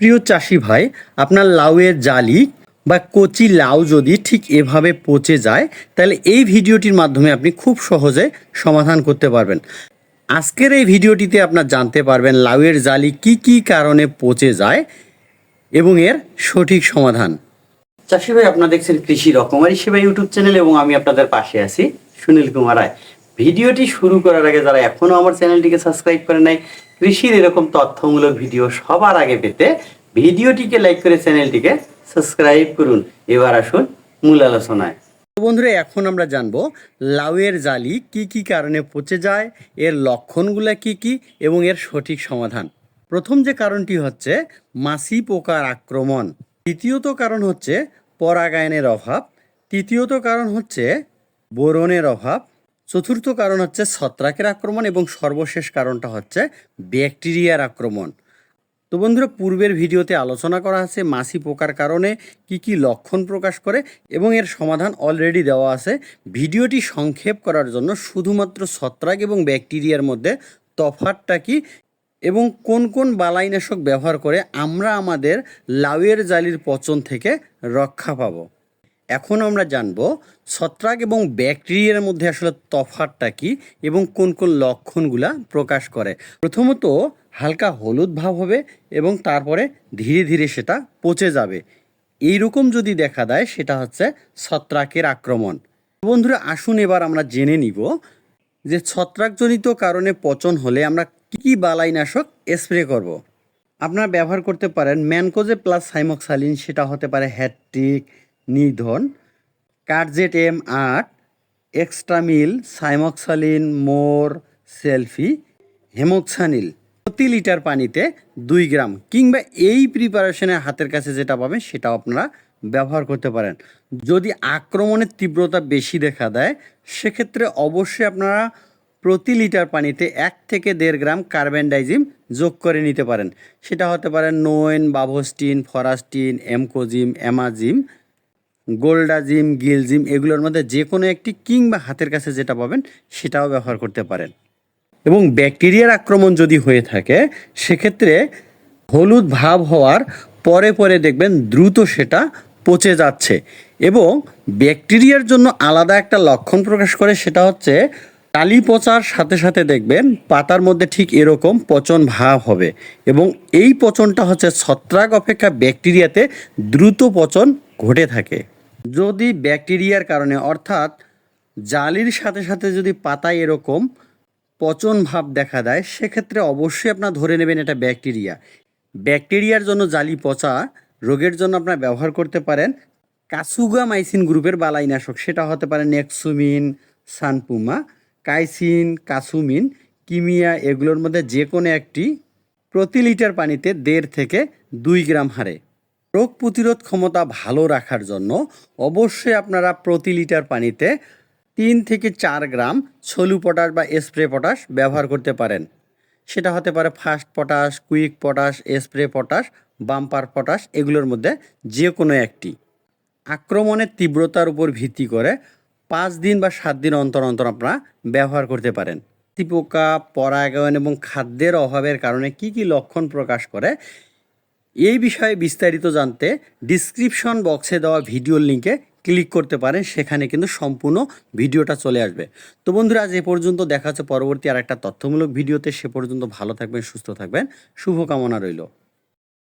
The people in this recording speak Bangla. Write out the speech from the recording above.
প্রিয় চাষি ভাই, আপনার লাউয়ের জালি বা কচি লাউ যদি ঠিক এভাবে পচে যায়, তাহলে এই ভিডিওটির মাধ্যমে আপনি খুব সহজে সমাধান করতে পারবেন। আজকের এই ভিডিওটিতে আপনার জানতে পারবেন লাউয়ের জালি কি কি কারণে পচে যায় এবং এর সঠিক সমাধান। চাষি ভাই, আপনারা দেখছেন কৃষি রকমারি সেবা ইউটিউব চ্যানেল এবং আমি আপনাদের পাশে আছি সুনীল কুমার রায়। ভিডিওটি শুরু করার আগে যারা এখনও আমার চ্যানেলটিকে সাবস্ক্রাইব করে নাই, কৃষির এরকম তথ্যমূলক ভিডিও সবার আগে পেতে ভিডিওটিকে লাইক করে চ্যানেলটিকে সাবস্ক্রাইব করুন। এবার আসুন মূল আলোচনায়। বন্ধুরা, এখন আমরা জানব লাউয়ের জালি কি কি কারণে পচে যায়, এর লক্ষণগুলো কি কি এবং এর সঠিক সমাধান। প্রথম যে কারণটি হচ্ছে মাছি পোকার আক্রমণ। দ্বিতীয়ত কারণ হচ্ছে পরাগায়নের অভাব। তৃতীয়ত কারণ হচ্ছে বোরনের অভাব। চতুর্থ কারণ হচ্ছে ছত্রাকের আক্রমণ এবং সর্বশেষ কারণটা হচ্ছে ব্যাকটেরিয়ার আক্রমণ। তো বন্ধুরা, পূর্বের ভিডিওতে আলোচনা করা আছে মাছি পোকার কারণে কি কি লক্ষণ প্রকাশ করে এবং এর সমাধান অলরেডি দেওয়া আছে। ভিডিওটি সংক্ষেপ করার জন্য শুধুমাত্র ছত্রাক এবং ব্যাকটেরিয়ার মধ্যে তফাতটা কি এবং কোন কোন বালাইনাশক ব্যবহার করে আমরা আমাদের লাউয়ের জালির পচন থেকে রক্ষা পাবো। এখন আমরা জানব ছত্রাক এবং ব্যাকটেরিয়ার মধ্যে আসলে তফাতটা কি এবং কোন কোন লক্ষণগুলা প্রকাশ করে। প্রথমত হালকা হলুদ ভাব হবে এবং তারপরে ধীরে ধীরে সেটা পচে যাবে। এই রকম যদি দেখা দেয়, সেটা হচ্ছে ছত্রাকের আক্রমণ। বন্ধুরা, আসুন এবার আমরা জেনে নিব যে ছত্রাকজনিত কারণে পচন হলে আমরা কি কি বালাইনাশক স্প্রে করব। আপনারা ব্যবহার করতে পারেন ম্যানকোজে প্লাস সাইমক্সালিন, সেটা হতে পারে হ্যাট্রিক নিধন, কার্জেট এম আট, এক্সট্রামিল, সাইমক্সালিন, মোর, সেলফি, হেমোক্সানিল। প্রতি লিটার পানিতে দুই গ্রাম কিংবা এই প্রিপারেশনে হাতের কাছে যেটা পাবেন সেটাও আপনারা ব্যবহার করতে পারেন। যদি আক্রমণের তীব্রতা বেশি দেখা দেয়, সেক্ষেত্রে অবশ্যই আপনারা প্রতি লিটার পানিতে এক থেকে দেড় গ্রাম কার্বেন্ডাইজিম যোগ করে নিতে পারেন। সেটা হতে পারে নোয়েন, বাভোস্টিন, ফরাস্টিন, এমকোজিম অ্যামাজিম গোল্ডাজিম গিলজিম এগুলোর মধ্যে যে কোনো একটি কিংবা হাতের কাছে যেটা পাবেন, সেটাও ব্যবহার করতে পারেন। এবং ব্যাকটেরিয়ার আক্রমণ যদি হয়ে থাকে, সেক্ষেত্রে হলুদ ভাব হওয়ার পরে পরে দেখবেন দ্রুত সেটা পচে যাচ্ছে। এবং ব্যাকটেরিয়ার জন্য আলাদা একটা লক্ষণ প্রকাশ করে, সেটা হচ্ছে টালি পচার সাথে সাথে দেখবেন পাতার মধ্যে ঠিক এরকম পচন ভাব হবে। এবং এই পচনটা হচ্ছে ছত্রাক অপেক্ষা ব্যাকটেরিয়াতে দ্রুত পচন ঘটে থাকে। যদি ব্যাকটেরিয়ার কারণে, অর্থাৎ জালির সাথে সাথে যদি পাতায় এরকম পচন ভাব দেখা দেয়, সেক্ষেত্রে অবশ্যই আপনার ধরে নেবেন এটা ব্যাকটেরিয়া। ব্যাকটেরিয়ার জন্য জালি পচা রোগের জন্য আপনার ব্যবহার করতে পারেন। কাসুগা মাইসিন গ্রুপের বালাইনাশক, সেটা হতে পারে নেক্সুমিন, সানপুমা, কাইসিন, কাসুমিন, কিমিয়া, এগুলোর মধ্যে যে কোনো একটি প্রতি লিটার পানিতে দেড় থেকে দুই গ্রাম হারে। রোগ প্রতিরোধ ক্ষমতা ভালো রাখার জন্য অবশ্যই আপনারা প্রতি লিটার পানিতে তিন থেকে চার গ্রাম ছলু পটাশ বা স্প্রে পটাশ ব্যবহার করতে পারেন। সেটা হতে পারে fast potash, quick potash, spray potash, bumper potash, এগুলোর মধ্যে যে কোনো একটি। আক্রমণের তীব্রতার উপর ভিত্তি করে পাঁচ দিন বা সাত দিন অন্তর অন্তর আপনারা ব্যবহার করতে পারেন। পোকা পরাগায়ন এবং খাদ্যের অভাবের কারণে কি কি লক্ষণ প্রকাশ করে এই বিষয়ে বিস্তারিত জানতে ডিসক্রিপশন বক্সে দেওয়া ভিডিওর লিঙ্কে ক্লিক করতে পারেন, সেখানে কিন্তু সম্পূর্ণ ভিডিওটা চলে আসবে। তো বন্ধুরা, আজ এ পর্যন্ত দেখা হচ্ছে পরবর্তী আর একটা তথ্যমূলক ভিডিওতে সে পর্যন্ত ভালো থাকবেন, সুস্থ থাকবেন। শুভকামনা রইল।